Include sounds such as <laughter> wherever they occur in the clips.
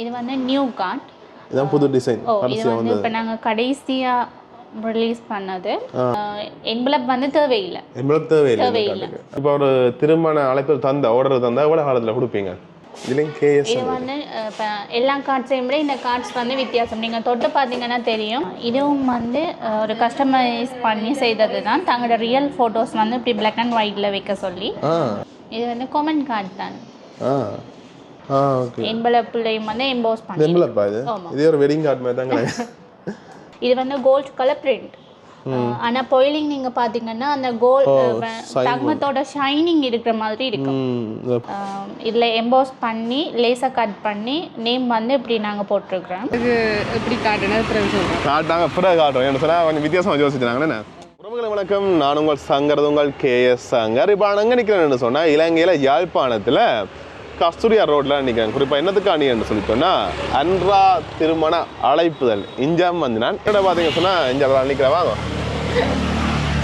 இது வந்து new card இதான் புது டிசைன் இது வந்து இப்போ நாங்கள் கடைசியாக ரிலீஸ் பண்ணது. என்வலப் வந்து தேவையில்லை. எவ்வளவு தேவையில்லை தேவையில்லை. இப்போ ஒரு திருமண அழைப்பு தந்த ஆர்டர் தந்தா எவ்வளோ காலத்தில் கொடுப்பீங்க? இது வந்து இப்போ எல்லா கார்ட்ஸையும் விட இந்த கார்ட்ஸ் வந்து வித்தியாசம். நீங்கள் தொட்டு பார்த்தீங்கன்னா தெரியும். இதுவும் வந்து ஒரு கஸ்டமைஸ் பண்ணி செய்தது தான் தங்களோட ரியல் ஃபோட்டோஸ் வந்து இப்படி பிளாக் அண்ட் ஒயிட்டில் வைக்க சொல்லி. இது வந்து காமன் கார்டு தான். எம்பளப்புலையும் வந்து எம்போஸ் பண்ணி தெம்பலப்பா இது? ஆமா. இதே ஒரு வெட்டிங் கார்டு மாதிரி தாங்க இது வந்து கோல்ட் கலர் பிரிண்ட் ஆனா பொயிலிங் நீங்க பாத்தீங்கன்னா அந்த கோல்ட் தங்கத்தோட ஷைனிங் இருக்கிற மாதிரி இருக்கும். இதுல எம்போஸ் பண்ணி லேசர் கட் பண்ணி நேம் வந்து இப்படி நாங்க போட்டிருக்கிறோம். இது எப்படி காட்டுனது பிறகு சொல்கிறேன் காட்டாங்க பிறகு காட்டுறோம். என்ன சொன்னால் கொஞ்சம் வித்தியாசமாக யோசிச்சுட்டாங்கண்ணே உறவுகளை வணக்கம் நான் உங்கள் சங்கரது உங்கள் கேஎஸ் சங்கர். இப்போ நான் எங்கே நிற்கிறேன்னு சொன்னால் இலங்கையில் யாழ்ப்பாணத்தில் கஸ்தூரியா ரோட்டில் நிற்கிறேன் குறிப்பாக என்னத்துக்கு அணின்னு சொல்லி சொன்னால் அன்றா திருமண அழைப்புதல். இஞ்சாம் வந்து நான் என்ன பார்த்தீங்க சொன்னால் இஞ்சா நிற்கிறேன் வாங்க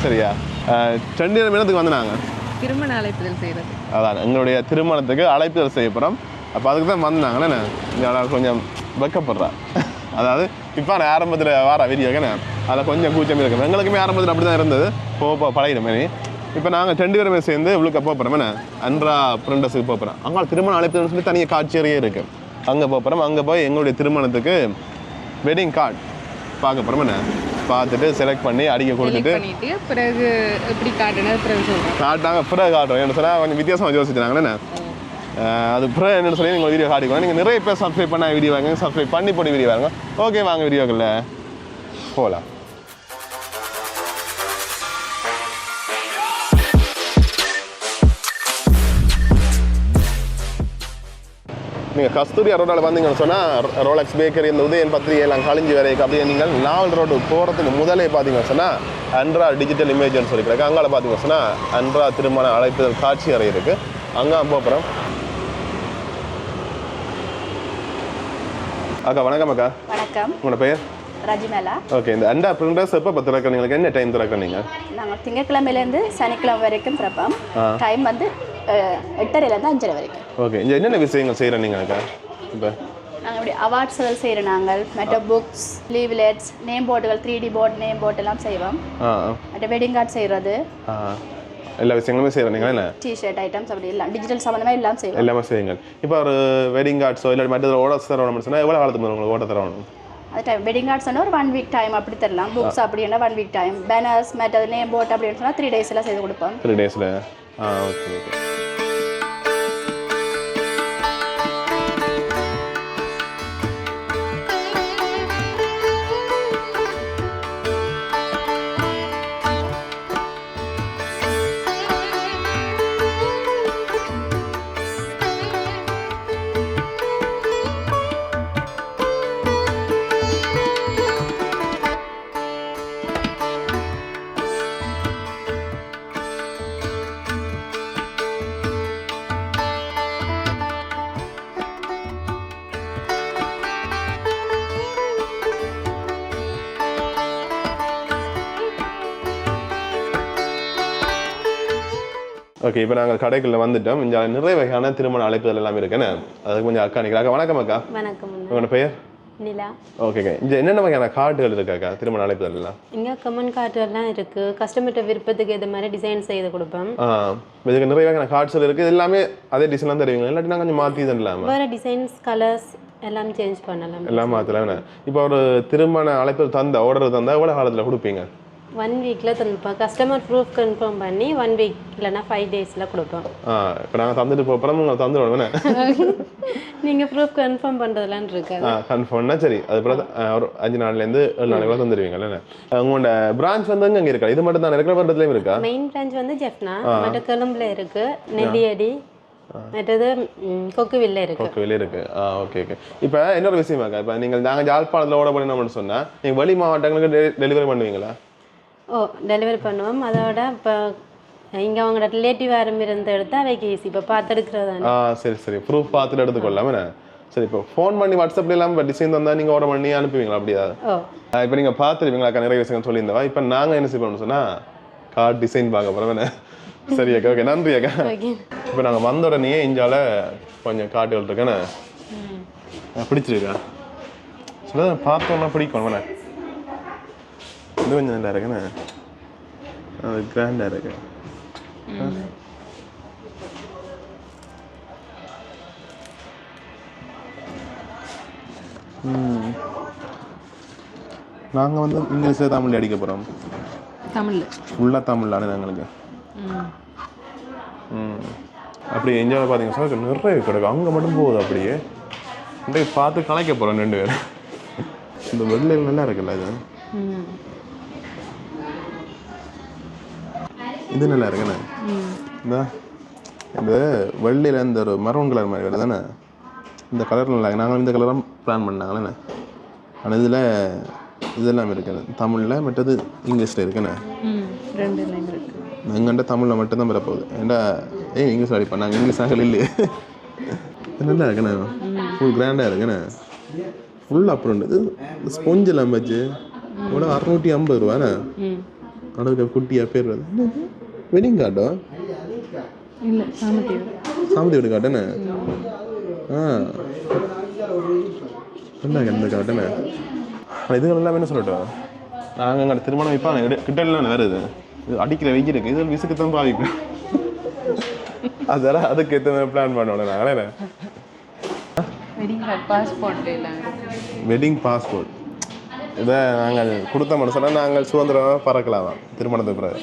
சரியா? ரெண்டு நேரம் என்னத்துக்கு வந்து நாங்கள் திருமண அழைப்புதல் செய்கிறது அதான் எங்களுடைய திருமணத்துக்கு அழைப்புதல் செய்ய போகிறோம் அப்போ அதுக்கு தான் வந்தாங்கண்ணே இங்கே கொஞ்சம் வெக்கப்படுறா. அதாவது இப்போ நான் ஆரம்பத்தில் வார வீடியோக்கண்ணே அதில் கொஞ்சம் கூச்சம் இருக்கும். எங்களுக்குமே ஆரம்பத்தில் அப்படி தான் இருந்தது. போக போக பழகிற மாதிரி இப்போ நாங்கள் ரெண்டு பேருமே சேர்ந்து இவ்வளோக்கு போகிறோம் என்ன? அன்றா பிரிண்டஸுக்கு போகிறோம் அங்கே திருமண அழைப்புதல்னு சொல்லி தனியாக காட்சியறையே இருக்குது அங்கே போகிறோம் அங்கே போய் எங்களுடைய திருமணத்துக்கு வெட்டிங் கார்டு பார்க்க போகிறோம் என்ன? பார்த்துட்டு செலக்ட் பண்ணி அடிக்க கொடுத்துட்டு பிறகு எப்படி பிறகு சொல்கிறேன் காட்டாங்க பிறகு காட்டுறோம். என்ன சொன்னால் கொஞ்சம் வித்தியாசமாக யோசிச்சாங்கண்ணே அது பிறகு என்னன்னு சொல்லி நீங்கள் வீடியோ காட்டிக்கணும் நீங்கள் நிறைய பேர் சப்ஸ்கிரைப் பண்ண வீடியோ வாங்க சப்ஸ்கிரைப் பண்ணி போட்டு வீடியோ வாங்க. ஓகே வாங்க வீடியோக்குள்ள போகலாம் நீங்கள் கஸ்தூரி ரோடால் வந்தீங்கன்னு சொன்னால் ரோலக்ஸ் பேக்கரி இந்த உதயன் பத்திரிகை எல்லாம் கழிஞ்சு வரைக்கும் அப்படியே நீங்கள் நாவல் ரோடு போகிறதுக்கு முதலே பார்த்தீங்கன்னு சொன்னால் அன்ரா டிஜிட்டல் இமேஜ்னு சொல்லிக்கிறாங்க அங்கால பார்த்தீங்கன்னு சொன்னால் அன்ரா திருமண அழைப்புதல் காட்சி அறை இருக்குது அங்கே போகிறோம் அக்கா வணக்கம் அக்கா. வணக்கம். உங்களோட பெயர்? ரஜிமேலா ஓகே இந்த அண்டா பிரிண்டர்ஸ் எப்போ பத்து திறக்கிறீங்களுக்கு என்ன டைம் திறக்கிறீங்க நாங்கள் திங்கட்கிழமையிலேருந்து சனிக்கிழமை வரைக்கும் திறப்போம். டைம் வந்து எட்டரைலேருந்து அஞ்சரை வரைக்கும். ஓகே இந்த என்னென்ன விஷயங்கள் செய்கிறேன் நீங்கள் இப்போ. நாங்கள் இப்படி அவார்ட்ஸ் எல்லாம் செய்கிறோம் நாங்கள் மற்ற புக்ஸ் லீவ்லெட்ஸ் நேம் போர்டுகள் three D board name board எல்லாம் செய்வோம். மற்ற வெட்டிங் கார்டு செய்கிறது எல்லா விஷயங்களுமே செய்கிறேன் நீங்கள் என்ன? டிஷர்ட் ஐட்டம்ஸ் அப்படி எல்லாம் டிஜிட்டல் சம்மந்தமாக எல்லாம் செய்வோம். எல்லாமே செய்யுங்கள். இப்போ ஒரு வெட்டிங் கார்ட்ஸோ இல்லை மற்ற ஓட தரணும் சொன்னால் எவ்வளோ காலத்துக்கு உங்களுக்கு ஓட தரணும்? அது டைம் வெட்டிங் கார்டு சொன்னால் ஒரு ஒன் வீக் டைம் அப்படி தரலாம். புக்ஸ் அப்படின்னா ஒன் வீக் டைம் பேனர்ஸ் மற்றது நேம் போர்ட் அப்படின்னு சொன்னால் த்ரீ டேஸ் எல்லாம் செய்து கொடுப்போம். த்ரீ டேஸில் ஆ ஓகே ஓகே ஓகே இப்போ நாங்கள் கடைக்குள்ள வந்துட்டோம். இங்கே நிறைய வகையான திருமண அழைப்புகள் எல்லாம் இருக்குன்னு. அதுக்கு கொஞ்சம் அக்கா நிற்கிறாங்க வணக்கம் அக்கா. வணக்கம். உங்களோட பெயர்? நிலா. ஓகேக்கா இங்கே என்னென்ன வகையான கார்டுகள் இருக்காக்கா திருமண அழைப்புகள் எல்லாம்? இங்கே கமெண்ட் கார்டெல்லாம் இருக்குது கஸ்டமர்கிட்ட விருப்பத்துக்கு ஏற்ற மாதிரி டிசைன் செய்து கொடுப்போம். இதுக்கு நிறைய வகையான கார்ட்ஸ் இருக்குது இது எல்லாமே அதே டிசைன்லாம் தருவீங்க இல்லாட்டி நான் கொஞ்சம் மாற்றி தான் இல்லாமல் வேறு டிசைன்ஸ் கலர்ஸ் எல்லாம் சேஞ்ச் பண்ணலாம். எல்லாம் மாற்றலாம் இப்போ ஒரு திருமண அழைப்பு தந்த ஆர்டர் தந்தா எவ்வளோ காலத்தில் கொடுப்பீங்க? ஒன் வீக்கில் தந்துப்போம் கஸ்டமர் ப்ரூஃப் கன்ஃபார்ம் பண்ணி ஒன் வீக் இல்லைன்னா ஃபைவ் டேஸில் கொடுப்போம். இப்போ நாங்கள் தந்துட்டு போகிறோம் உங்களை தந்துடுவோம் <laughs> நீங்கள் ப்ரூஃப் கன்ஃபார்ம் பண்ணுறதுலாம் இருக்காது. ஆ கன்ஃபார்ம்னா சரி. அது பிறகு ஒரு அஞ்சு நாள்லேருந்து ஏழு நாளைக்குள்ள தந்துடுவீங்கல்ல என்ன? உங்களோட பிரான்ச் வந்து அங்கே இருக்கா? இது மட்டும் தான் இருக்கிற பக்கத்துலேயும் இருக்கா? மெயின் பிரான்ச் வந்து ஜெஃப்னா மற்ற கொழும்புல இருக்குது நெல்லியடி. மற்றது கொக்குவில்ல இருக்குது ஓகே வெளியே இருக்கு. ஆ ஓகே ஓகே இப்போ இன்னொரு விஷயமாக்கா இப்போ நீங்கள் நாங்கள் ஜாழ்ப்பாணத்தில் ஓட பண்ணணும்னு சொன்னால் நீங்கள் வெளி மாவட்டங்களுக்கு டெலிவரி பண்ணுவீங்களா? டெலிவரி பண்ணுவோம். அதோட இப்போ இங்கே அவங்களோட ரிலேட்டிவ் யாரும் இருந்து எடுத்து அவைக்கு ஈஸி இப்போ பார்த்து எடுக்கிறது ஆ சரி சரி. ப்ரூஃப் பார்த்துட்டு எடுத்துக்கொள்ளாம சரி இப்போ ஃபோன் பண்ணி வாட்ஸ்அப்ல எல்லாம் இப்போ டிசைன் தந்தால் நீங்கள் ஆர்டர் பண்ணி அனுப்புவீங்களா? அப்படியா? ஓ. இப்போ நீங்கள் பார்த்துருவீங்களா நிறைய விஷயங்கள் சொல்லியிருந்தவா? இப்போ நாங்கள் என்ன செய்யணும்னு சொன்னால் கார்டு டிசைன் பார்க்க போகிறோம் சரி அக்கா ஓகே நன்றி அக்கா. இப்போ நாங்கள் வந்த உடனே இஞ்சால கொஞ்சம் காட்டுகள் இருக்குன்னு பிடிச்சிருக்கா? சில பார்த்தோன்னா பிடிக்கும். வேணா இது கொஞ்சம் நல்லா இருக்குண்ணே அது கிராண்டாக இருக்கு நாங்கள் வந்து இங்கிலீஷில் தமிழ் அடிக்க போகிறோம் தமிழில் ஃபுல்லாக தமிழ்லானு எங்களுக்கு ம் அப்படி என்ஜாய் பார்த்தீங்க சார் நிறைய கிடக்கு அங்கே மட்டும் போகுது அப்படியே அப்படியே பார்த்து கலைக்க போகிறோம் ரெண்டு பேரும் இந்த வெள்ளையில் நல்லா இருக்குல்ல இது இது நல்லா இருக்குண்ணே இந்த இந்த வெள்ளையில் இந்த ஒரு மரூன் கலர் மாதிரி வருது தானே இந்த கலர் நல்லா இருக்கு. நாங்களும் இந்த கலராக பிளான் பண்ணாங்களேண்ணே ஆனால் இதில் இதெல்லாம் இருக்குது தமிழில் மற்றது இங்கிலீஷில் இருக்குண்ணே எங்கள்கிட்ட தமிழில் மட்டும்தான் வரப்போகுது. ஏன்டா ஏய் இங்கிலீஷ் அடிப்பா நாங்கள் இங்கிலீஷ் ஆகல இல்லையே? இது நல்லா இருக்குண்ணே ஃபுல் கிராண்டாக இருக்குண்ணே ஃபுல் அப்புறம் இது ஸ்பொஞ்ச் எல்லாம் வச்சு கூட அறுநூற்றி ஐம்பது ரூபாண்ணே கடவுளுக்கு குட்டியாக பேர் வருது. வெட்டிங் கார்டோ இல்லை சாமத்தீவு சாமதி வீடு காட்டுண்ணே ஆ. என்ன இந்த காட்டுண்ணே இதுகள் எல்லாமே என்ன சொல்லட்டும் நாங்கள் எங்கள் திருமணம் வைப்பாங்க கிட்ட எல்லாம் வருது இது. அடிக்கிற வெயில் இருக்கு. இது விசுக்கு தான் பாவிப்பேன் அதெல்லாம் அதுக்கு ஏற்ற மாதிரி பிளான் பண்ணோம் நாங்களே வெட்டிங் பாஸ்போர்ட் இதை நாங்கள் கொடுத்த மட்டும் சொன்னால் நாங்கள் சுதந்திரமாக பறக்கலாம்? திருமணத்துக்கு பிறகு.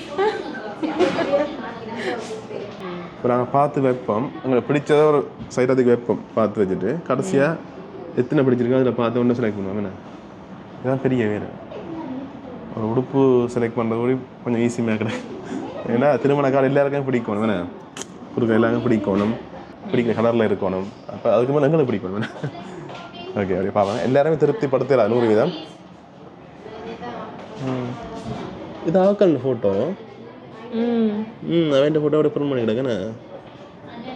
இப்போ நாங்கள் பார்த்து வைப்போம். எங்களை பிடிச்சத ஒரு சைடத்துக்கு வைப்போம். பார்த்து வச்சுட்டு கடைசியாக எத்தனை பிடிச்சிருக்கோ அதில் பார்த்து ஒன்று செலக்ட் பண்ணுவோம். என்ன? இதுதான் பெரிய வேலை. ஒரு உடுப்பு செலக்ட் பண்ணுறது கூட கொஞ்சம் ஈஸி மேக்கிறேன் ஏன்னா திருமண காலம் எல்லாருக்கும் பிடிக்கணும் என்ன? குறுக்க எல்லாருக்கும் பிடிக்கணும். பிடிக்கிற கலரில் இருக்கணும். அப்போ அதுக்கு மேலே எங்களுக்கு பிடிக்கணும். என்ன? ஓகே அப்படியே பார்ப்பேன் எல்லாருமே திருப்திப்படுத்தலாம் நூறு விதம். இது ஆக்கல் ஃபோட்டோ ம் ம் அவன் ஃபோட்டோவோட பிரிண்ட் பண்ணி கிடக்குண்ணே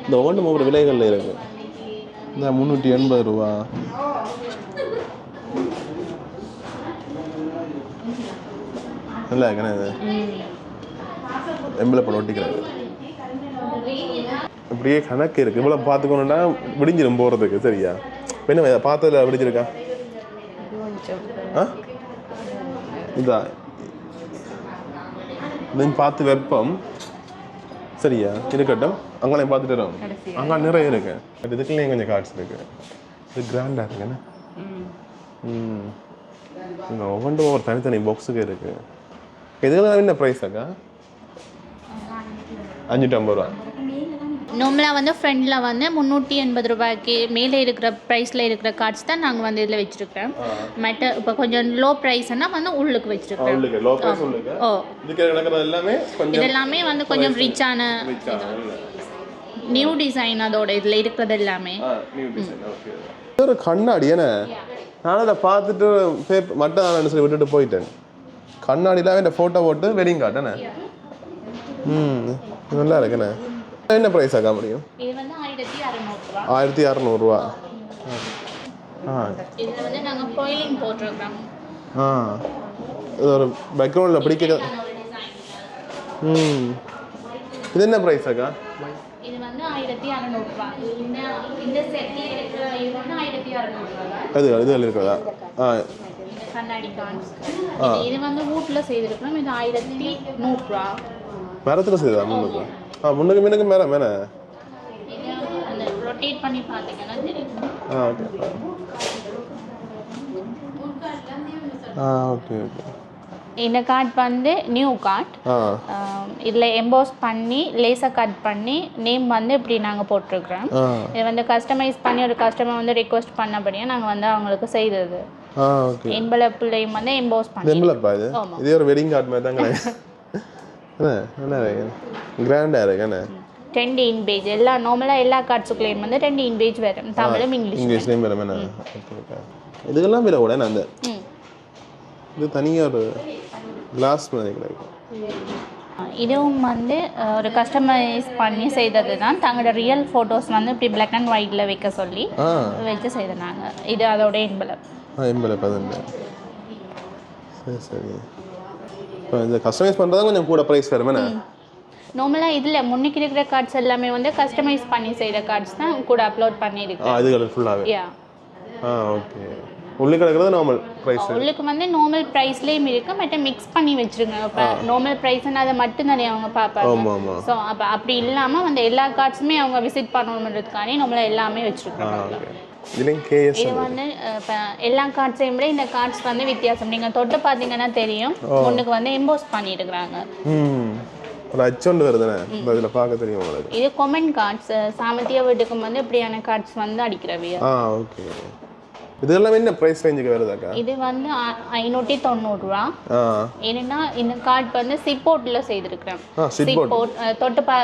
இந்த ஒவ்வொன்றும் ஒவ்வொரு விலைகளில் இருக்கு. இந்த முந்நூற்றி எண்பது ரூபா? நல்லா இருக்குண்ணே இது. எம்பிளை படம் ஒட்டிக்கிறாங்க இப்படியே கணக்கு இருக்கு. இவ்வளோ பார்த்துக்கணுன்னா விடிஞ்சிடும் போகிறதுக்கு சரியா? என்ன பார்த்ததில் விடிஞ்சிருக்கா? ஆ? இதா இதன் பார்த்து வெப்பம். சரியா? இருக்கட்டும். அங்கே பார்த்துட்டு வரோம். அங்கே நிறைய இருக்கு. பட் இதுக்குள்ளேயும் கொஞ்சம் கார்ட்ஸ் இருக்கு. இது கிராண்டாக இருக்குண்ணே ம். இங்கே ஒவ்வொன்றும் ஒவ்வொரு தனித்தனி பாக்ஸுக்கு இருக்கு. இதுக்கெல்லாம் என்ன ப்ரைஸ் அக்கா? அஞ்சூற்றி ஐம்பது ரூபா. நார்மலாக வந்து ஃப்ரண்டில் வந்து முந்நூற்றி எண்பது ரூபாய்க்கு மேலே இருக்கிற ப்ரைஸில் இருக்கிற கார்ட்ஸ் தான் நாங்கள் வந்து இதில் வச்சுருக்கோம் மற்ற இப்போ கொஞ்சம் லோ ப்ரைஸ்னா வந்து உள்ளுக்கு வச்சுருக்கோம் உள்ளுக்கு லோ ப்ரைஸ் உள்ளுக்கு? ஓ. எல்லாமே இதெல்லாமே வந்து கொஞ்சம் ரிச்சான நியூ டிசைன் அதோட இதில் இருக்கிறது எல்லாமே. இது ஒரு கண்ணாடி என்ன? நான் அதை பார்த்துட்டு பேப் மட்டும் சொல்லி விட்டுட்டு போயிட்டேன். கண்ணாடியில் இந்த ஃபோட்டோ போட்டு வெட்டிங் காட்டேண்ணே ம். இது நல்லா இருக்குண்ணே என்ன ப்ரைஸ் ஆக்கா முடியும் இது வந்து ஆயிரத்தி அறநூறுவா. ஆ. இதில் வந்து நாங்கள் ப்ரோயிலிங் போட்டிருக்கிறோம் ஆ. இது ஒரு பேக்ரவுண்டில் பிடிக்க ம். இது என்ன ப்ரைஸ் அக்கா இது வந்து ஆயிரத்தி அறநூறுபா இந்த இந்த செட்டில் இருக்கிற இது வந்து ஆயிரத்தி அறநூறுபா அது இது இருக்கிறதா ஆ. கண்ணாடி கார்ட்ஸ் இது வந்து வீட்டில் செய்திருக்கிறோம். இது ஆயிரத்தி நூறுரூவா மரத்தில் செய்ததா முன்னுக்கு? ஆ முன்னுக்கு முன்னுக்கு மேலே மேலே. ஆ ஓகே ஆ ஓகே ஓகே இந்த கார்ட் வந்து நியூ கார்ட் இதில் எம்போஸ் பண்ணி லேசர் கட் பண்ணி நேம் வந்து இப்படி நாங்கள் போட்டிருக்கிறோம். இது வந்து கஸ்டமைஸ் பண்ணி ஒரு கஸ்டமர் வந்து ரிக்வெஸ்ட் பண்ணபடியே நாங்கள் வந்து அவங்களுக்கு செய்தது. எம்பளப்புலையும் வந்து எம்போஸ் பண்ணி. இதே? ஒரு வெட்டிங் கார்டு மாதிரி தாங்க <laughs> என்ன கிராண்டாக இருக்கு. என்ன? ரெண்டு இன்பேஜ் எல்லா நார்மலாக எல்லா கார்ட்ஸுக்குள்ளேயும் வந்து ரெண்டு இன்பேஜ் வரும் தமிழும் இங்கிலீஷ் இங்கிலீஷ்லேயும் என்ன? ஓகே இதுக்கெல்லாம் விலை கூட அந்த? இது தனியாக ஒரு கிளாஸ் மாதிரி கிடைக்கும் இதுவும் வந்து ஒரு கஸ்டமைஸ் பண்ணி செய்தது தான். தங்களோட ரியல் ஃபோட்டோஸ் வந்து இப்படி பிளாக் அண்ட் ஒயிட்டில் வைக்க சொல்லி வச்சு செய்தாங்க இது அதோட ஆ எண்பது பதினெண்டு சரி சரி. இந்த கஸ்டமைஸ் பண்ணுறது கொஞ்சம் கூட ப்ரைஸ் என்ன? நார்மலாக இதில் முன்னுக்கு இருக்கிற கார்ட்ஸ் எல்லாமே வந்து கஸ்டமைஸ் பண்ணி செய்த கார்ட்ஸ் தான் கூட அப்லோட் பண்ணியிருக்கேன் இது ஃபுல்லாகவே ஆ ஓகே உள்ளுக்கு இருக்கிறது நார்மல் ப்ரைஸ் உள்ளுக்கு வந்து நார்மல் ப்ரைஸ்லேயும் இருக்கு. மற்ற மிக்ஸ் பண்ணி வச்சிருங்க. இப்போ நார்மல் ப்ரைஸ்ன்னு அதை மட்டும் தானே அவங்க பார்ப்பாங்க. ஸோ அப்போ அப்படி இல்லாமல் வந்து எல்லா கார்ட்ஸுமே அவங்க விசிட் பண்ணணுன்றதுக்காண்டி நம்மள எல்லாமே கேஎஸ் இது வந்து இப்போ எல்லா கார்ட்ஸையும் விட இந்த கார்ட்ஸ் வந்து வித்தியாசம். நீங்கள் தொட்டு பார்த்தீங்கன்னா தெரியும். ஒன்றுக்கு வந்து எம்போஸ் பண்ணியிருக்கிறாங்க. ஒரு அச்சொண்டு இப்போ இதில் பார்க்க தெரியும் உங்களுக்கு. இது கொமெண்ட் கார்ட்ஸ் சாமத்திய வீட்டுக்கு வந்து இப்படியான கார்ட்ஸ் வந்து அடிக்கிறவையா ஆ ஓகே இது எல்லாமே என்ன ப்ரைஸ் ரேஞ்சுக்கு வருதாக்கா இது வந்து ஐநூற்றி தொண்ணூறுரூவா ஏன்னா இந்த கார்ட் வந்து சிப்போர்ட்டில் செய்திருக்கிறேன். சிப்போர்ட் தொட்டு பா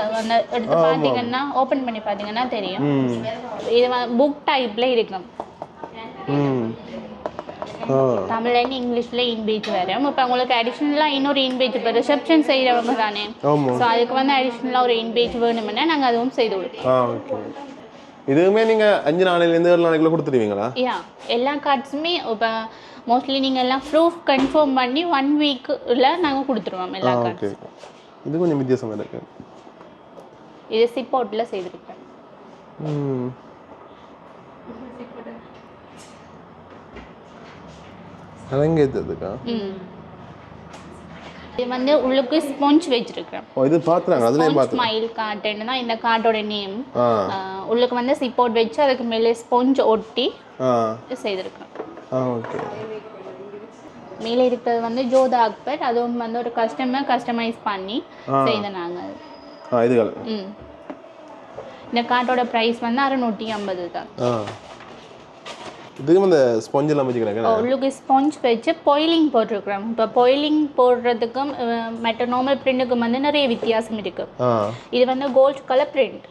எடுத்து பார்த்தீங்கன்னா ஓப்பன் பண்ணி பார்த்தீங்கன்னா தெரியும். இது புக் டைப்பில் இருக்கும். ம். ஆ. தமிழ்லேருந்து இங்கிலீஷில் இன்பேஜ் வரும் இப்போ உங்களுக்கு அடிஷ்னலாக இன்னொரு இன்பேஜ் இப்போ ரிசப்ஷன் செய்கிறவங்க தானே. ஸோ அதுக்கு வந்து அடிஷ்னலாக ஒரு இன்பேஜ் வேணும்னா நாங்கள் அதுவும் செய்து கொடுப்போம். இதுவுமே நீங்கள் அஞ்சு நாளையிலேருந்து ஏழு நாளைக்குள்ள கொடுத்துருவீங்களா யா எல்லா கார்ட்ஸுமே இப்போ மோஸ்ட்லி நீங்கள் எல்லாம் ப்ரூஃப் கன்ஃபார்ம் பண்ணி ஒன் வீக்கில் நாங்கள் கொடுத்துருவோம் எல்லா கார்ட்ஸ் இது கொஞ்சம் வித்தியாசமாக இருக்கு. இது சிப்போர்ட்டில் செய்திருக்கேன் ம். அலங்கேற்றதுக்கா ம். இது வந்து உள்ளுக்கு ஸ்பாஞ்ச் வச்சிருக்கிறேன் ஓ இது பார்த்துறாங்க அதுலேயும் பார்த்து ஸ்மைல் கார்ட்டுன்னு தான் இந்த கார்டோட நேம் உள்ளுக்கு வந்து சிப்போர்ட் வச்சு அதுக்கு மேலே ஸ்பாஞ்ச் ஒட்டி ஆ. ஓகே மேலே இருக்கிறது வந்து ஜோதா அக்பர். அதுவும் வந்து ஒரு கஸ்டமர் கஸ்டமைஸ் பண்ணி செய்த நாங்கள் இதுகள். இந்த கார்டோட ப்ரைஸ் வந்து அறுநூற்றி ஐம்பது தான். இதுக்கும் அந்த ஸ்பாஞ்செல்லாம் வச்சுக்கிறாங்க உள்ளுக்கு ஸ்பாஞ்ச் வச்சு பொயிலிங் போட்டிருக்கிறோம். இப்போ பொயிலிங் போடுறதுக்கும் மற்ற நார்மல் பிரிண்ட்டுக்கும் வந்து நிறைய வித்தியாசம் இருக்கு. இது வந்து கோல்ட் கலர் பிரிண்ட்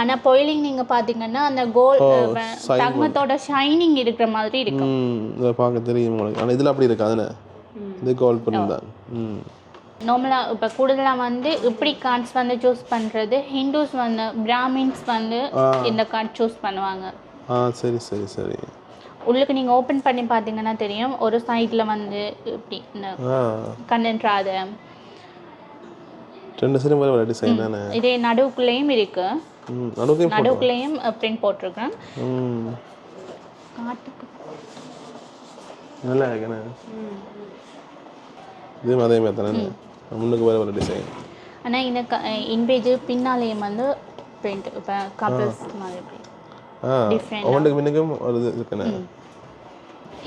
ஆனா பொயிலிங் நீங்க பாத்தீங்கன்னா அந்த கோல்ட் தங்கத்தோட ஷைனிங் இருக்கிற மாதிரி இருக்கு ம் இதை பார்க்க தெரியும் உங்களுக்கு. ஆனால் இதில் அப்படி இருக்காதுண்ணே இது கால் பண்ணி தான். நார்மலாக இப்போ கூடுதலாக வந்து இப்படி கார்ட்ஸ் வந்து சூஸ் பண்ணுறது ஹிந்துஸ் வந்து பிராமின்ஸ் வந்து இந்த கார்ட் சூஸ் பண்ணுவாங்க. ஆ சரி சரி சரி. உள்ளுக்கு நீங்கள் ஓப்பன் பண்ணி பார்த்தீங்கன்னா தெரியும். ஒரு சைடில் வந்து இப்படி இந்த ஆ. கண்டென்ட் ராத ரெண்டு சரி மாதிரி டிசைன் தானே? இதே நடுவுக்குள்ளேயும் இருக்கு. நடுவுக்குள்ளேயும் பிரிண்ட் போட்டிருக்கேன். காட்டுக்கு. நல்லா இருக்குண்ணே. இது அதே மாதிரி தானே? முன்னுக்கு வேறு வேறு டிசைன் ஆனால் இந்த இன்பேஜ் பின்னாலேயும் வந்து பிரிண்ட் இப்போ கப்பல்ஸ் மாதிரி. ஒவ்வொன்றுக்கு மின்னுக்கும் ஒரு இது இருக்குண்ணே.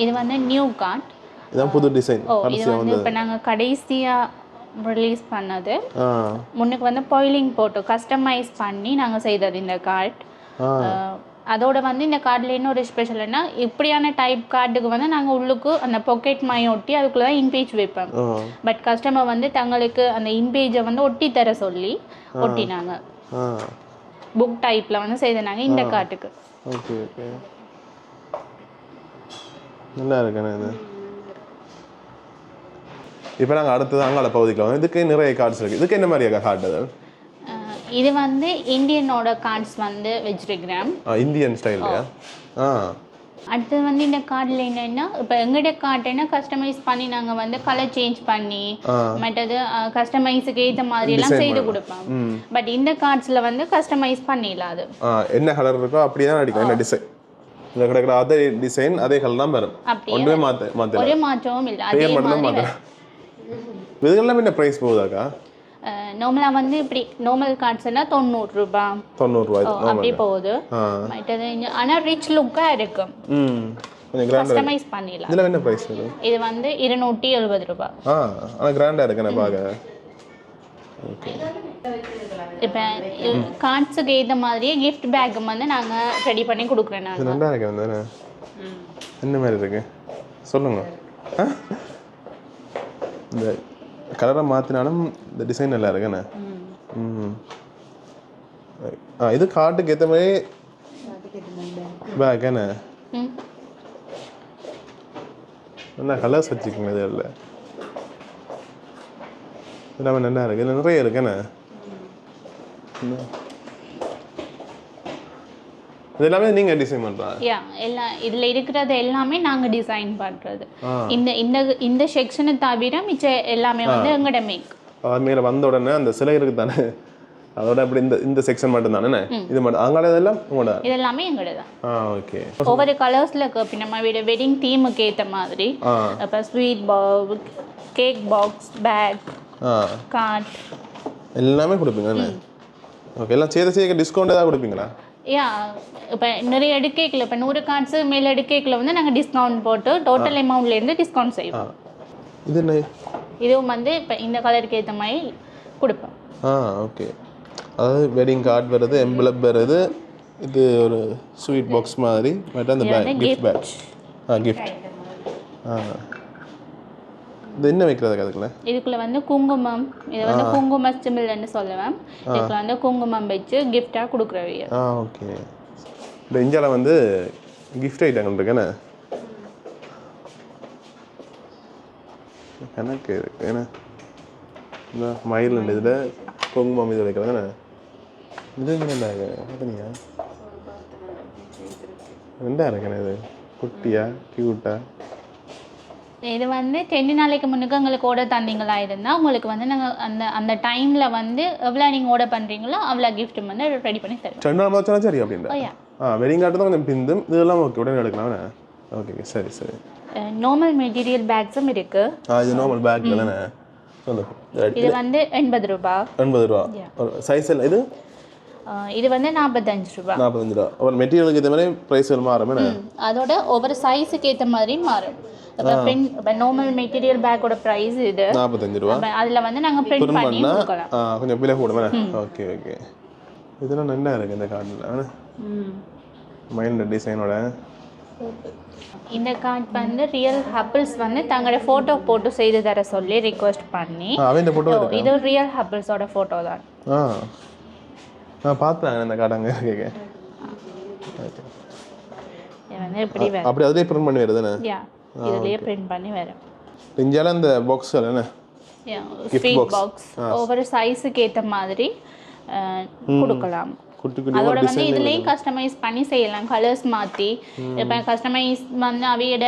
இது வந்து நியூ கார்ட் இதான் புது டிசைன் ஓ இது வந்து இப்போ நாங்கள் கடைசியாக ரிலீஸ் பண்ணது. முன்னுக்கு வந்து பொயிலிங் போட்டு கஸ்டமைஸ் பண்ணி நாங்கள் செய்தது இந்த கார்ட் அதோட வந்து இந்த கார்டில் இன்னொரு ஸ்பெஷல்னா இப்படியான டைப் கார்டுக்கு வந்து நாங்கள் உள்ளுக்கு அந்த பாக்கெட் மாய் ஒட்டி அதுக்குள்ளே தான் இன்பேஜ் வைப்போம். பட் கஸ்டமர் வந்து தங்களுக்கு அந்த இன்பேஜை வந்து ஒட்டி தர சொல்லி ஒட்டினாங்க. புக் டைப்பில் வந்து செய்தாங்க இந்த கார்ட்டுக்கு ஓகே ஓகே. நல்லா இருக்குண்ணே இது. இப்போ நாங்கள் அடுத்தது அங்காள பகுதிக்கு வரோம். இதுக்கு நிறைய கார்ட்ஸ் இருக்குது இதுக்கு என்ன மாதிரியா கார்டு அது? இது வந்து இந்தியனோட கார்ட்ஸ் வந்து ஆ இந்தியன் ஸ்டைல்லையா ஆ. அடுத்தது வந்து இந்த கார்டில் என்னென்னா இப்போ எங்கள்கிட்ட கார்டுனா கஸ்டமைஸ் பண்ணி நாங்கள் வந்து கலர் சேஞ்ச் பண்ணி. மற்றது கஸ்டமைஸுக்கு ஏற்ற மாதிரி எல்லாம் செய்து. கொடுப்போம் பட் இந்த கார்ட்ஸில் வந்து கஸ்டமைஸ் பண்ணிடலாம் அது. என்ன கலர் இருக்கோ அப்படியே தான் அடிக்கும். என்ன டிசைன் இதில் கிடக்கிற அதே டிசைன் அதே கலர் தான் வரும். ஒன்றுமே மாற்ற மாற்றல ஒரே மாற்றமும் இல்லை. அதே மட்டும் தான் மாதிரி மாற்றலாம் இதுக்கெல்லாம் என்ன ப்ரைஸ் போகுதாக்கா நார்மலாக வந்து இப்படி நார்மல் கார்ட்ஸ்னால் தொண்ணூறு ரூபாய் தொண்ணூறுரூவா ஓ, அப்படி போகுது. மற்றது ஆனால் ரிச் லுக்காக இருக்கும். கஸ்டமைஸ் பண்ணிடலாம். இதில் என்ன ப்ரைஸ் இது வந்து இருநூற்றி எழுபது ரூபாய் ஆ ஆனால் கிராண்டாக இருக்கு நான் பார்க்க ஓகே. இப்போ கார்ட்ஸுக்கு ஏற்ற மாதிரியே கிஃப்ட் பேக்கும் வந்து நாங்கள் ரெடி பண்ணி கொடுக்குறேன் இது நாங்கள் நல்லா இருக்கு தானே என்ன மாதிரி இருக்கு? சொல்லுங்க? இந்த கலரை மாற்றினாலும் இந்த டிசைன் நல்லா இருக்குண்ணே ம். ஆ இது காட்டுக்கு ஏற்ற மாதிரி பேக் என்ன? நல்லா கலர்ஸ் வச்சுக்கோங்க இது இல்லை எல்லாமே நல்லா இருக்கு. இதில் நிறைய இருக்குண்ணே என்ன? இது எல்லாமே நீங்கள் டிசைன் பண்ணுறா யா எல்லாம் இதில் இருக்கிறது எல்லாமே நாங்கள் டிசைன் பண்ணுறது ஆ. இந்த இந்த இந்த செக்ஷனை தவிர மிச்ச எல்லாமே வந்து எங்கட மேக் மேலே வந்த உடனே அந்த சிலை இருக்கு தானே அதோட அப்படி இந்த இந்த செக்ஷன் மட்டும் தானே இது மட்டும் அங்கால இதெல்லாம் உங்களோட? இது எல்லாமே எங்களோட தான் ஆ ஓகே ஒவ்வொரு கலர்ஸில் இப்போ நம்ம வீடு வெட்டிங் தீமுக்கு ஏற்ற மாதிரி. ஆ. இப்போ sweet box cake box pack card எல்லாமே கொடுப்பீங்க ஓகே எல்லாம் சேர்த்து சேர்க்க டிஸ்கவுண்ட் ஏதாவது கொடுப்பீங்களா? யா இப்போ நிறைய எடுக்கைக்கில் இப்போ நூறு கார்ட்ஸு மேல் எடுக்கைக்கில் வந்து நாங்கள் டிஸ்கவுண்ட் போட்டு டோட்டல் அமௌண்ட்லேருந்து டிஸ்கவுண்ட் செய்வோம். இது என்ன? இதுவும் வந்து இப்போ இந்த கலருக்கு ஏற்ற மாதிரி கொடுப்போம். ஆ ஓகே அதாவது வெட்டிங் கார்டு வருது எம்பளப் வருது இது ஒரு ஸ்வீட் பாக்ஸ் மாதிரி பட் அந்த கிஃப்ட் பேக் ஆ கிஃப்ட் ஆ. இது என்ன வைக்கிறதுக்கு அதுக்குள்ள இதுக்குள்ள வந்து குங்குமம். இதை வந்து குங்கும சிமில்னு சொல்லுவேன் இதுக்குள்ள வந்து குங்குமம் வச்சு கிஃப்டாக கொடுக்குறவைய ஆ ஓகே. இந்த இந்தியாவில் வந்து கிஃப்ட் ஐட்டங்கள் இருக்குண்ணே எனக்கு இருக்கு ஏன்னா இந்த மயில் இதில் குங்குமம் இது வைக்கிறதானே இது என்ன பார்த்தீங்க ரெண்டா இருக்கேண்ணே இது? குட்டியா? கியூட்டா இது வந்து ரெண்டு நாளைக்கு முன்னுக்கு எங்களுக்கு ஆர்டர் தந்தீங்களா இருந்தால் உங்களுக்கு வந்து நாங்கள் அந்த அந்த டைமில் வந்து எவ்வளோ நீங்கள் ஆர்டர் பண்ணுறீங்களோ அவ்வளோ gift வந்து ரெடி பண்ணி தருவோம். ரெண்டு நாள் வச்சா சரி அப்படின்ற. ஆ வெடிங் காட்டு தான் கொஞ்சம் பிந்தும். இதெல்லாம் ஓகே உடனே எடுக்கலாம்ண்ணே ஓகே சரி சரி. நார்மல் மெட்டீரியல் பேக்ஸும் இருக்குது ஆ இது நார்மல் பேக்கில் தானே? இது வந்து எண்பது ரூபா. எண்பது ரூபா. சைஸ் எல்லாம் இது? இது வந்து நாற்பத்தஞ்சு ரூபா. நாற்பத்தஞ்சு ரூபா. ஒரு மெட்டீரியலுக்கு ஏற்ற மாதிரி ப்ரைஸ்கள் மாறும் அதோட ஒவ்வொரு சைஸுக்கு ஏற்ற மாதிரி மாறும். இப்போ நார்மல் மெட்டீரியல் பேக்கோட ப்ரைஸ் இது. நாற்பத்தஞ்சு ரூபா. அதில் வந்து நாங்கள் பிரிண்ட் பண்ணி கொடுக்கலாம். கொஞ்சம் விலை கூடுமே ஓகே ஓகே. இதெல்லாம் நல்லா இருக்கு இந்த கார்டில் மைண்ட் டிசைனோட இந்த கார்ட் வந்து ரியல் ஹப்பிள்ஸ் வந்து தங்களோட ஃபோட்டோ போட்டு செய்து தர சொல்லி ரிக்வெஸ்ட் பண்ணி. இருக்கு இது ரியல் ஹப்பிள்ஸோட ஃபோட்டோ தான். ஆ. நான் பார்த்தேன் இந்த கார்டு அங்கே வரும் அப்படி அதிலே பிரிண்ட் பண்ணி வருதுண்ணே இதுலயே பிரிண்ட் பண்ணி வரும் இந்தியாவில் இந்த பாக்ஸ் என்ன? ஸ்வீட் பாக்ஸ் ஒவ்வொரு சைஸுக்கு ஏற்ற மாதிரி கொடுக்கலாம். அதோட வந்து இதுலேயும் கஸ்டமைஸ் பண்ணி செய்யலாம். கலர்ஸ் மாற்றி இப்போ கஸ்டமைஸ் வந்து அவையோட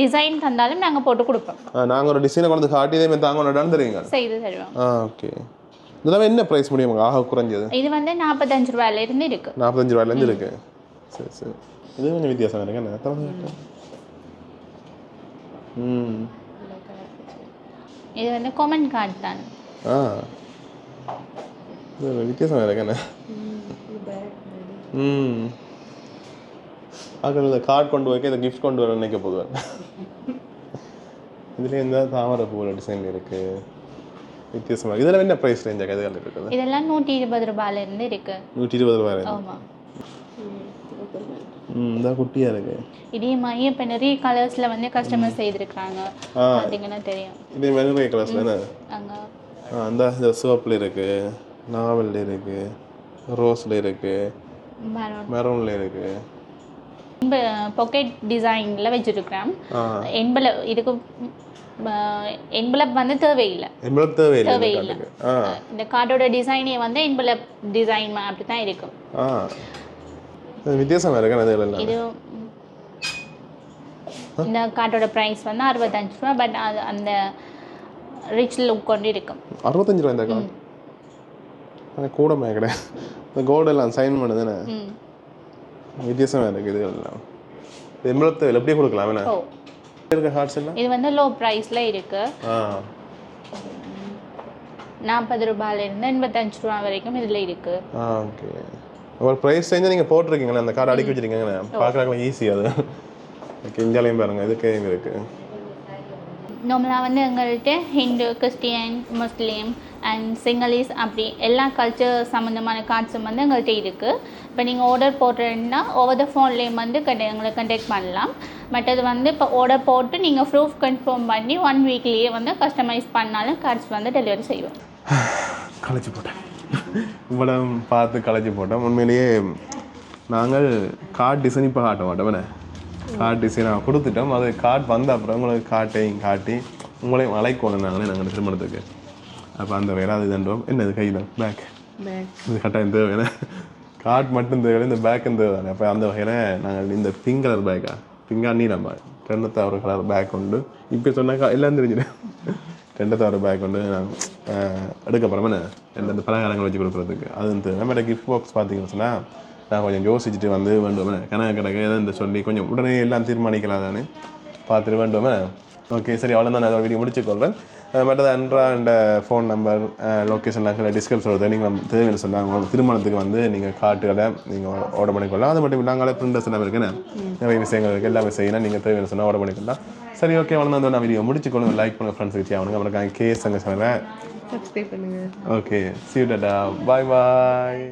டிசைன் தந்தாலும் நாங்கள் போட்டு கொடுப்போம். நாங்கள் ஒரு டிசைனை கொண்டு காட்டி இதே மாதிரி தாங்க ஒன்று தருவீங்க செய்து தருவோம். ஓகே. இதெல்லாம் என்ன ப்ரைஸ் முடியுமாங்க ஆக குறைஞ்சது? இது வந்து நாற்பத்தஞ்சு ரூபாயில இருந்து இருக்கு. நாற்பத்தஞ்சு ரூபாயிலேருந்து இருக்கு. சரி சரி. இது கொஞ்சம் வித்தியாசம் இருக்கு என்ன திறந்து காட்டு. ம் இது வந்து கொமன் கார்டு தான். ஆ. இது ஒரு வித்தியாசம் இருக்கு என்ன? ம் ஆக்கள் இந்த கார்டு கொண்டு வைக்க இந்த கிஃப்ட் கொண்டு வர நினைக்க போதும் இதுலேயே இருந்தால் தாமரை பூவில் டிசைன் இருக்கு. வித்தியாசமாக இதில் என்ன ப்ரைஸ் ரேஞ்ச் இதுகள் இருக்குது இதெல்லாம் நூற்றி இருபது ரூபாயில இருந்து இருக்கு. நூற்றி இருபது ரூபாய் ஆமா. ம் இந்த குட்டியாக இருக்கு. இதே மாதிரி இப்போ நிறைய கலர்ஸ்ல வந்து கஸ்டமர் செய்திருக்கிறாங்க பார்த்தீங்கன்னா தெரியும். இதே மாதிரி நிறைய கலர்ஸ் தானே? அந்த சிவப்பில் இருக்கு நாவலில் இருக்கு ரோஸில் இருக்கு மெரூனில் இருக்கு. பாக்கெட் டிசைனில் வச்சுருக்கிறேன். ஆ. என்பல இதுக்கு என்பலப் வந்து தேவையில்லை. எவ்வளோ தேவையில்லை தேவையில்லை. இந்த கார்டோட டிசைனே வந்து என்பலப் டிசைன் அப்படி தான் இருக்கும். வித்தியாசமாக இருக்கு? அது இது ம், இந்த கார்டோட ப்ரைஸ் வந்து அறுபத்தஞ்சு ரூபா பட் அது அந்த ரிச் லுக் கொண்டு இருக்கும். அறுபத்தஞ்சு ரூபா இந்த கார்டு? ஆனால் கூட கிடையாது இந்த கோல்டு எல்லாம் சைன் பண்ணுதுன்னு வித்தியாசமாக இருக்குது இது எல்லாம் தேவையில்லை எப்படியே கொடுக்கலாம் என்ன? இருக்க ஹார்ட்ஸ் எல்லாம்? இது வந்து லோ ப்ரைஸில் இருக்கு நாற்பது ரூபாயிலேருந்து எண்பத்தஞ்சு ரூபா வரைக்கும் இதில் இருக்கு. ஓகே ஒரு ப்ரைஸ் செஞ்சு நீங்கள் போட்டிருக்கீங்களே அந்த கார்டு அடுக்கி வச்சிருக்கீங்கண்ணே பார்க்குறாங்களா ஈஸி அது. ஓகே இந்தியாலையும் பாருங்கள் இதுக்கே இருக்குது நார்மலாக வந்து எங்கள்கிட்ட Hindu Christian Muslim and Sinhalese அப்படி எல்லா கல்ச்சர் சம்மந்தமான கார்ட்ஸும் வந்து எங்கள்கிட்ட இருக்குது இப்போ நீங்கள் ஆர்டர் போடுறீங்கன்னா ஓவர் த ஃபோன்லேயும் வந்து கண்ட எங்களை கண்டெக்ட் பண்ணலாம். பட் அது வந்து இப்போ ஆர்டர் போட்டு நீங்கள் ப்ரூஃப் கன்ஃபார்ம் பண்ணி ஒன் வீக்லேயே வந்து கஸ்டமைஸ் பண்ணாலும் கார்ட்ஸ் வந்து டெலிவரி செய்வோம். <sighs> போட்டேன். இவ்வளவு பார்த்து களைச்சி போட்டோம். உண்மையிலேயே நாங்கள் கார்டு டிசைன் இப்போ காட்ட மாட்டோம். என்ன? கார்டு டிசைன் கொடுத்துட்டோம். அது கார்டு வந்த அப்புறம் உங்களுக்கு காட்டையும் காட்டி உங்களையும் அழைக்கணும் நாங்களே நாங்கள் திருமணத்துக்கு. அப்போ அந்த வேலை அது தண்டோம் என்னது கையில்? பேக் பேக் இது கட்டாயம் தேவை. ஏன்னா கார்டு மட்டும் தேவை இந்த பேக்கும் தேவை தானே. அப்போ அந்த வகையில் நாங்கள் இந்த பிங்க் கலர் பேக்கா பிங்கா நீலம் ரெண்டுத்த ஒரு கலர் பேக் உண்டு. இப்போ சொன்னாக்கா எல்லாம் தெரிஞ்சிடும். ரெண்டு தவிர பேக் வந்து நான் அஹ், எடுக்க போகிறோமே எந்தெந்த பலகாரங்கள் வச்சு கொடுக்குறதுக்கு. அது வந்து நம்ம கிஃப்ட் பாக்ஸ் பார்த்தீங்கன்னு சொன்னால் நான் கொஞ்சம் யோசிச்சுட்டு வந்து வேண்டுமே. கணக்கு கிடக்கு எதை சொல்லி கொஞ்சம் உடனே எல்லாம் தீர்மானிக்கலாம் தானே பார்த்துட்டு வேண்டுமே. ஓகே சரி அவ்வளோதான் நான் வீடியோ முடிச்சுக்கொள்கிறேன் மற்றது அன்றா இந்த ஃபோன் நம்பர் லொக்கேஷன்லாம் கீழே டிஸ்கிரிப்ஷன் வருது நீங்கள் தேவையான சொன்னாங்க உங்கள் திருமணத்துக்கு வந்து நீங்கள் காட்டுகளை நீங்கள் ஆர்டர் பண்ணிக்கொள்ளலாம். அது மட்டும் நாங்களே பிரிண்டர்ஸ் எல்லாம் இருக்குன்னு நிறைய விஷயங்கள் இருக்குது எல்லாமே செய்யணும் நீங்கள் தேவையான சொன்னால் ஆர்டர் பண்ணிக்கலாம் சரி ஓகே அவ்வளோதான் நான் வீடியோ முடிச்சுக்கொள்ளுங்க லைக் பண்ணுங்கள் ஃப்ரெண்ட்ஸுக்கு அவனுங்க. அப்புறம் கேஸ் அங்கே சொன்னேன். சப்ஸ்கிரைப் பண்ணுங்கள் okay see tata bye bye